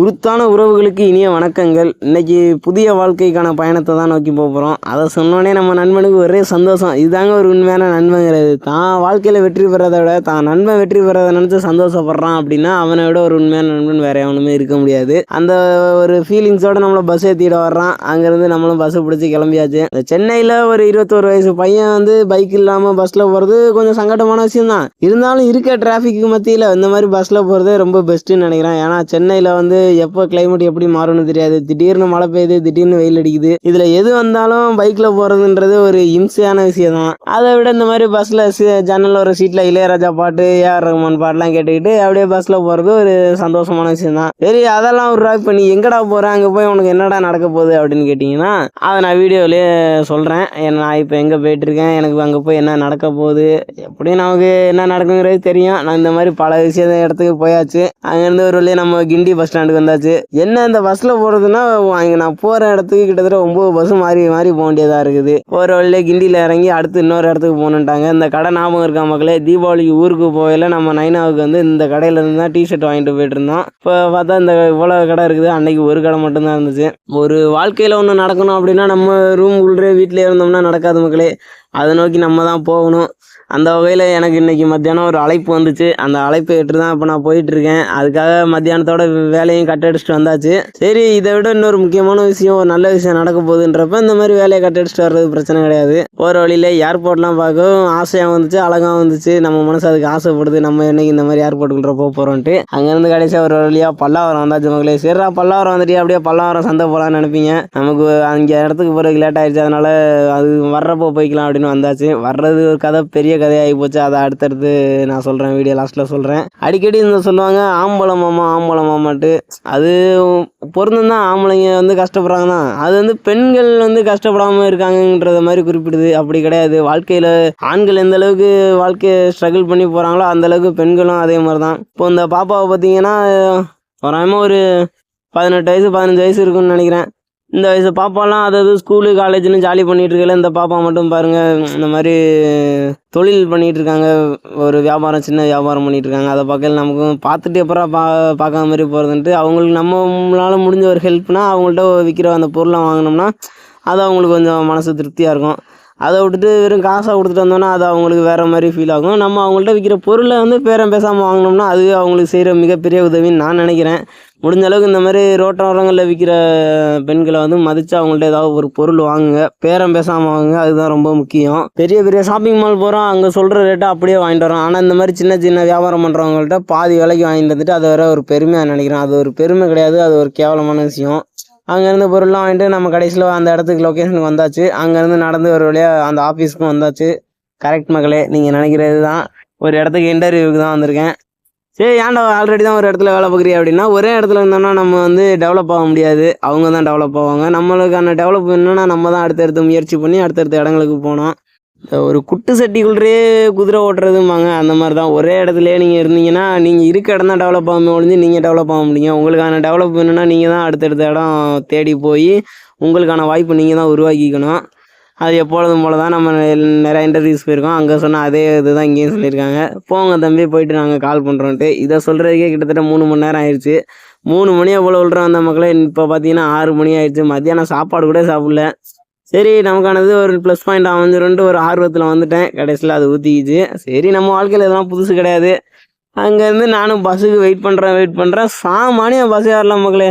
உருத்தான உறவுகளுக்கு இனிய வணக்கங்கள். இன்றைக்கி புதிய வாழ்க்கைக்கான பயணத்தை தான் நோக்கி போக போகிறோம் அதை சொன்னோடனே நம்ம நண்பனுக்கு ஒரே சந்தோஷம். இதுதாங்க ஒரு உண்மையான நண்பங்கிறது. தான் வாழ்க்கையில் வெற்றி பெறதை விட தான் நண்பன் வெற்றி பெறதை நினச்சி சந்தோஷப்படுறான் அப்படின்னா அவனை விட ஒரு உண்மையான நண்பன் வேறு எவனுமே இருக்க முடியாது. அந்த ஒரு ஃபீலிங்ஸோட நம்மளை பஸ் ஏற்றிட வர்றான். அங்கேருந்து நம்மளும் பஸ்ஸை பிடிச்சி கிளம்பியாச்சு. இந்த சென்னையில் ஒரு இருபத்தோரு வயசு பையன் வந்து பைக் இல்லாமல் பஸ்ஸில் போகிறது கொஞ்சம் சங்கடமான விஷயம் தான் இருந்தாலும் இருக்க டிராஃபிக்கு மத்தியில் இந்த மாதிரி பஸ்ஸில் போகிறதே ரொம்ப பெஸ்ட்டுன்னு நினைக்கிறேன். ஏன்னா சென்னையில் வந்து எப்போ கிளைமேட் எப்படி மாறும்னு தெரியாது. திடீர்னு மழை பெய்யுது திடீர்னு வெயில் அடிக்குது. இதில் எது வந்தாலும் பைக்கில் போகிறதுன்றது ஒரு இம்சையான விஷயம் தான் அதை விட இந்த மாதிரி பஸ்ஸில் ஜன்னல் ஒரு சீட்டில் இளையராஜா பாட்டு ஏஆர் ரஹ்மான் பாட்டுலாம் கேட்டுக்கிட்டு அப்படியே பஸ்ஸில் போகிறது ஒரு சந்தோஷமான விஷயம் தான் சரி அதெல்லாம் ஒரு இப்போ நீ எங்கடா போற அங்கே போய் உனக்கு என்னடா நடக்க போகுது அப்படின்னு கேட்டிங்கன்னா அதை நான் வீடியோவிலேயே சொல்கிறேன் நான் இப்போ எங்கே போயிட்டுருக்கேன் எனக்கு அங்கே போய் என்ன நடக்க போகுது? எப்படியும் நமக்கு என்ன நடக்குங்கிறது தெரியும். நான் இந்த மாதிரி பல விஷயம் இடத்துக்கு போயாச்சு. அங்கேருந்து ஒரு வழியாக நம்ம கிண்டி பஸ் ஸ்டாண்டுக்கு வந்தாச்சு. என்ன இந்த பஸ்ஸில் போகிறதுன்னா அங்கே நான் போகிற இடத்துக்கு கிட்டத்தட்ட ஒம்பது பஸ் மாறி மாறி போக வேண்டியதாக இருக்குது. ஒரு வழியில கிண்டியில் இறங்கி அடுத்து இன்னொரு இடத்துக்கு போகணுன்ட்டாங்க இந்த கடை ஞாபகம் இருக்கா மக்களே? தீபாவளிக்கு ஊருக்கு போகல நம்ம நைனாவுக்கு வந்து இந்த கடையில இருந்து தான் டிஷர்ட் வாங்கிட்டு போயிட்டு இருந்தோம். இப்போ பார்த்தா இந்த இவ்வளோ கடை இருக்குது. அன்னைக்கு ஒரு கடை மட்டும்தான் இருந்துச்சு. ஒரு வாழ்க்கையில் ஒன்று நடக்கணும் அப்படின்னா நம்ம ரூம் உள்ளே வீட்டிலே இருந்தோம்னா நடக்காது மக்களே. அதை நோக்கி நம்ம தான் போகணும். அந்த வகையில் எனக்கு இன்றைக்கி மத்தியானம் ஒரு அழைப்பு வந்துச்சு. அந்த அழைப்பை ஏற்று தான் இப்போ நான் போயிட்டுருக்கேன். அதுக்காக மத்தியானத்தோட வேலையும் கட்டடிச்சிட்டு வந்தாச்சு. சரி இதை விட இன்னொரு முக்கியமான விஷயம் ஒரு நல்ல விஷயம் நடக்க போகுதுன்றப்ப இந்த மாதிரி வேலையை கட்டடிச்சிட்டு வர்றது பிரச்சனை கிடையாது. போகிற வழியில் ஏர்போர்ட்லாம் பார்க்கவும் ஆசையாக வந்துச்சு அழகாக வந்துச்சு. நம்ம மனசு அதுக்கு ஆசைப்படுது. நம்ம என்னைக்கு இந்த மாதிரி ஏர்போர்ட்டுக்குள்ள போக போகிறோன்ட்டு அங்கேருந்து கடைசியாக ஒரு வழியாக பல்லாவரம் வந்தாச்சு மக்களே. சரிடா பல்லாவரம் வந்துட்டு அப்படியே பல்லாவரம் சந்தை போகலான்னு நினைப்பீங்க. நமக்கு அங்கே இடத்துக்கு போகிறதுக்கு லேட் ஆயிடுச்சு. அதனால் அது வர்றப்போ போய்க்கலாம் அப்படின்னு வந்தாச்சு. வர்றது ஒரு கதை பெரிய கதையாகி போச்சு. அதை அடுத்தடுத்து நான் சொல்கிறேன் வீடியோ லாஸ்ட்டில் சொல்கிறேன் அடிக்கடி இந்த சொல்லுவாங்க ஆம்பளம் மாமா ஆம்பளம் மாமாட்டு அது பொருந்தும் தான். ஆம்பளைங்க வந்து கஷ்டப்படுறாங்க தான் அது வந்து பெண்கள் வந்து கஷ்டப்படாமல் இருக்காங்கன்றத மாதிரி குறிப்பிடுது. அப்படி கிடையாது. வாழ்க்கையில் ஆண்கள் எந்த அளவுக்கு வாழ்க்கையை ஸ்ட்ரகிள் பண்ணி போகிறாங்களோ அந்த அளவுக்கு பெண்களும் அதே மாதிரி தான். இப்போ இந்த பாப்பாவை பார்த்தீங்கன்னா தோராயமாக ஒரு பதினெட்டு வயசு பதினஞ்சு வயசு இருக்குன்னு நினைக்கிறேன். இந்த வயசு பாப்பாலாம் அதாவது ஸ்கூலு காலேஜ்னு ஜாலி பண்ணிட்டு இருக்கல. இந்த பாப்பா மட்டும் பாருங்க இந்த மாதிரி தொழில் பண்ணிட்டு இருக்காங்க. ஒரு வியாபாரம் சின்ன வியாபாரம் பண்ணிட்டு இருக்காங்க. அதை பார்க்கல நமக்கும் பார்த்துட்டு அப்புறம் பா பார்க்காத மாதிரி போகிறதுன்ட்டு அவங்களுக்கு நம்மளால முடிஞ்ச ஒரு ஹெல்ப்னால் அவங்கள்ட்ட விற்கிற அந்த பொருளை வாங்கினோம்னா அது அவங்களுக்கு கொஞ்சம் மனசு திருப்தியாக இருக்கும். அதை விட்டுட்டு வெறும் காசாக கொடுத்துட்டு வந்தோம்னா அது அவங்களுக்கு வேறு மாதிரி ஃபீல் ஆகும். நம்ம அவங்கள்ட்ட விற்கிற பொருளை வந்து பேரம் பேசாமல் வாங்கினோம்னா அதுவே அவங்களுக்கு செய்கிற மிகப்பெரிய உதவின்னு நான் நினைக்கிறேன். முடிஞ்ச அளவுக்கு இந்த மாதிரி ரோட்டோரங்களில் விற்கிற பெண்களை வந்து மதித்து அவங்கள்ட்ட ஏதாவது ஒரு பொருள் வாங்குங்க. பேரம் பேசாமல் வாங்குங்க. அதுதான் ரொம்ப முக்கியம். பெரிய பெரிய ஷாப்பிங் மால் போகிறோம் அங்கே சொல்கிற ரேட்டை அப்படியே வாங்கிட்டு வரோம். ஆனால் இந்த மாதிரி சின்ன சின்ன வியாபாரம் பண்ணுறவங்கள்ட்ட பாதி விலைக்கு வாங்கிட்டு வந்துட்டு அதை வேற ஒரு பெருமையாக நினைக்கிறேன். அது ஒரு பெருமை கிடையாது. அது ஒரு கேவலமான விஷயம். அங்கேருந்து பொருள்லாம் வாங்கிட்டு நம்ம கடைசியில் அந்த இடத்துக்கு லொக்கேஷனுக்கு வந்தாச்சு. அங்கேருந்து நடந்து ஒரு வழியாக அந்த ஆஃபீஸ்க்கும் வந்தாச்சு. கரெக்ட் மகளே நீங்கள் நினைக்கிறது தான் ஒரு இடத்துக்கு இன்டர்வியூக்கு தான் வந்திருக்கேன். சரி ஏன்டா ஆல்ரெடி தான் ஒரு இடத்துல வேலை பார்க்குறியா அப்படின்னா ஒரே இடத்துல இருந்தோம்னா நம்ம வந்து டெவலப் ஆக முடியாது. அவங்க தான் டெவலப் ஆவாங்க. நம்மளுக்கான டெவலப் என்னென்னா நம்ம தான் அடுத்தடுத்து முயற்சி பண்ணி அடுத்தடுத்த இடங்களுக்கு போகணும் ஒரு குட்டு சட்டிக்குள்ளே குதிரை ஓட்டுறதும்பாங்க. அந்த மாதிரி தான் ஒரே இடத்துலையே நீங்கள் இருந்தீங்கன்னா நீங்கள் இருக்க இடம் தான் டெவலப் ஆகாமல் ஒழிஞ்சு நீங்கள் டெவலப் ஆக முடியும். உங்களுக்கான டெவலப் வேணும்னா நீங்கள் தான் அடுத்தடுத்த இடம் தேடி போய் உங்களுக்கான வாய்ப்பு நீங்கள் தான் உருவாக்கிக்கணும். அது எப்பொழுதும் போல தான் நம்ம நிறைய இன்டர்வியூஸ் போயிருக்கோம். அங்கே சொன்னால் அதே இது தான் இங்கேயும் சொல்லியிருக்காங்க. போங்க தம்பி போயிட்டு நாங்கள் கால் பண்ணுறோன்ட்டு இதை சொல்கிறதுக்கே கிட்டத்தட்ட மூணு மணி நேரம் ஆயிடுச்சு மூணு மணியை போல் விழுறோம் அந்த மக்களே இப்போ பார்த்தீங்கன்னா ஆறு மணி ஆயிடுச்சு மத்தியானம் சாப்பாடு கூட சாப்பிடல. சரி நமக்கானது ஒரு ப்ளஸ் பாயிண்ட் அமைஞ்சிருன்ட்டு ஒரு ஆர்வத்தில் வந்துட்டேன். கடைசியில் அது ஊற்றிக்கிச்சு சரி நம்ம வாழ்க்கையில் இதெல்லாம் புதுசு கிடையாது. அங்கேருந்து நானும் பஸ்ஸுக்கு வெயிட் பண்ணுறேன் வெயிட் பண்ணுறேன் சாமானியம் பஸ் ஏறலாம் மக்களே.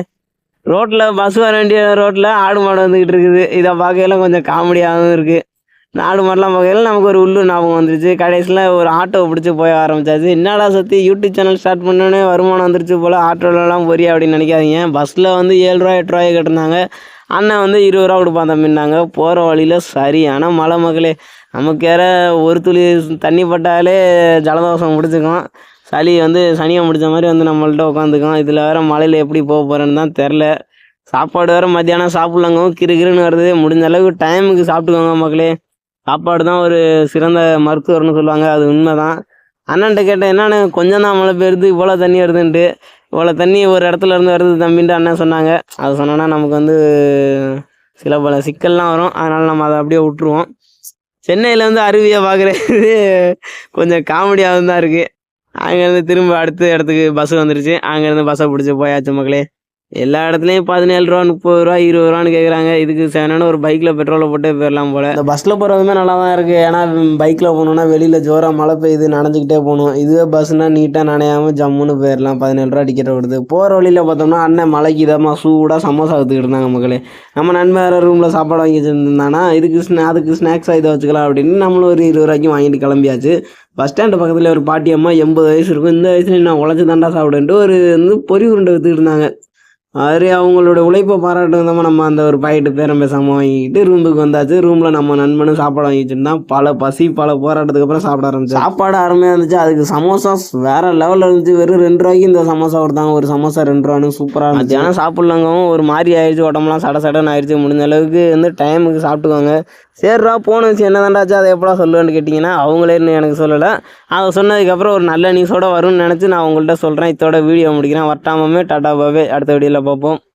ரோட்டில் பஸ் வர வேண்டிய ரோட்டில் ஆடு மாடு வந்துக்கிட்டு இருக்குது. இதை பார்க்கையில கொஞ்சம் காமெடியாகவும் இருக்குது இந்த ஆடு மாடெலாம் பார்க்கையில நமக்கு ஒரு உள்ளூர் ஞாபகம் வந்துருச்சு. கடைசியில் ஒரு ஆட்டோ பிடிச்சி போய் ஆரம்பிச்சாச்சு. என்னடா சத்தி யூடியூப் சேனல் ஸ்டார்ட் பண்ணோன்னே வருமானம் வந்துருச்சு போல். ஆட்டோலலாம் பொரிய அப்படின்னு நினைக்காதீங்க. பஸ்ஸில் வந்து ஏழு ரூபா எட்டு ரூபாய் கட்டிருந்தாங்க. அண்ணன் வந்து இருபது ரூபா கொடுப்பான் தம்பின்னாங்க போகிற வழியில் சரியான மலை மகளே. நமக்கு வேற ஒரு துளி தண்ணி பட்டாலே ஜலதோஷம் முடிச்சுக்கும் சளி வந்து சனியை முடித்த மாதிரி வந்து நம்மள்ட்ட உட்காந்துக்கும் இதில் வேற மலையில் எப்படி போக போகிறேன்னு தான் தெரில. சாப்பாடு வேறு மத்தியானம் சாப்பிட்லங்க. கிறு கிறுன்னு வருது. முடிஞ்ச அளவுக்கு டைமுக்கு சாப்பிட்டுக்கோங்க மக்களே. சாப்பாடு தான் ஒரு சிறந்த மருத்துவர்னு சொல்லுவாங்க. அது உண்மை தான் அண்ணன்ட்ட கேட்டேன் என்னென்னு கொஞ்சம் தான் மழை பெய்யுது இவ்வளோ தண்ணி வருதுன்ட்டு. இவ்வளோ தண்ணி ஒரு இடத்துல இருந்து வருது தம்பின்ட்டு அண்ணன் சொன்னாங்க. அது சொன்னோன்னா நமக்கு வந்து சில பல சிக்கல்லாம் வரும். அதனால் நம்ம அதை அப்படியே விட்டுருவோம். சென்னையில் வந்து அருவியை பார்க்குறது கொஞ்சம் காமெடியாகவும் தான் இருக்குது அங்கேருந்து திரும்ப அடுத்த இடத்துக்கு பஸ் வந்துருச்சு. அங்கேருந்து பஸ்ஸை பிடிச்சி போயாச்சு மக்களே. எல்லா இடத்துலையும் பதினேழு ரூபா முப்பது ரூபா இருபது ரூபான்னு கேட்குறாங்க இதுக்கு சேனான ஒரு பைக்கில் பெட்ரோலை போட்டே போயிடலாம் போல். இந்த பஸ்ஸில் போகிறதுமே நல்லா தான் இருக்குது ஏன்னா பைக்கில் போகணுன்னா வெளியில் ஜோராக மழை பெய்யுது நனைஞ்சிக்கிட்டே போகணும். இதுவே பஸ்ஸுனால் நீட்டாக நனையாமல் ஜம்முன்னு போயிடலாம். பதினேழு ரூபா டிக்கெட் கொடுத்து. போகிற வழியில் பார்த்தோம்னா அண்ணன் மலைக்கு இதமாக சூடாக சமோசா விற்றுக்கிட்டு இருந்தாங்க மக்களே. நம்ம நண்பன் வேறு ரூமில் சாப்பாடு வாங்கி வச்சுருந்தானா இதுக்கு அதுக்கு ஸ்நாக்ஸாக இதை வச்சுக்கலாம் அப்படின்னு நம்மளும் ஒரு இருபது ரூபாய்க்கு வாங்கிட்டு கிளம்பியாச்சு. பஸ் ஸ்டாண்டு பக்கத்தில் ஒரு பாட்டி அம்மா எண்பது வயசு இருக்கும். இந்த வயசுல நான் உழைச்சி தாண்டா சாப்பிடுன்ட்டு ஒரு வந்து பொறி உருண்டை விற்றுக்கிட்டு இருந்தாங்க. அது அவங்களோட உழைப்பை பாராட்டுந்தமா நம்ம அந்த ஒரு பாக்கெட்டு பேரம் பேசாமல் வாங்கிக்கிட்டு ரூமுக்கு வந்தாச்சு. ரூமில் நம்ம நண்பனும் சாப்பாடு வாங்கி வச்சுருந்தான் பல பசி பல போராட்டத்துக்கு அப்புறம் சாப்பிட ஆரம்பிச்சு சாப்பாடு அருமையாக இருந்துச்சு. அதுக்கு சமோசா வேற லெவலில் இருந்துச்சு. வெறும் ரெண்டு ரூபாய்க்கு இந்த சமோசா கொடுத்தாங்க. ஒரு சமோசா ரெண்டு ரூபான்னு சூப்பராக இருந்துச்சு. ஆனால் சாப்பிட்லங்கவும் ஒரு மாதிரி ஆயிடுச்சு. உடம்புலாம் சட சடன்னு ஆயிடுச்சு. முடிஞ்ச அளவுக்கு வந்து டைமுக்கு சாப்பிட்டுக்கோங்க. சரிடா போன வச்சு என்ன தாண்டாச்சு அதை எப்படா சொல்லுவேன்னு கேட்டிங்கன்னா அவங்களே இன்னும் எனக்கு சொல்லலை. அதை சொன்னதுக்கப்புறம் ஒரு நல்ல நியூஸோட வரும்னு நினச்சி நான் உங்கள்கிட்ட சொல்கிறேன் இதோட வீடியோ முடிக்கிறேன். வட்டாமமே டாட்டா பாபே. அடுத்த வீடியோவில் lababan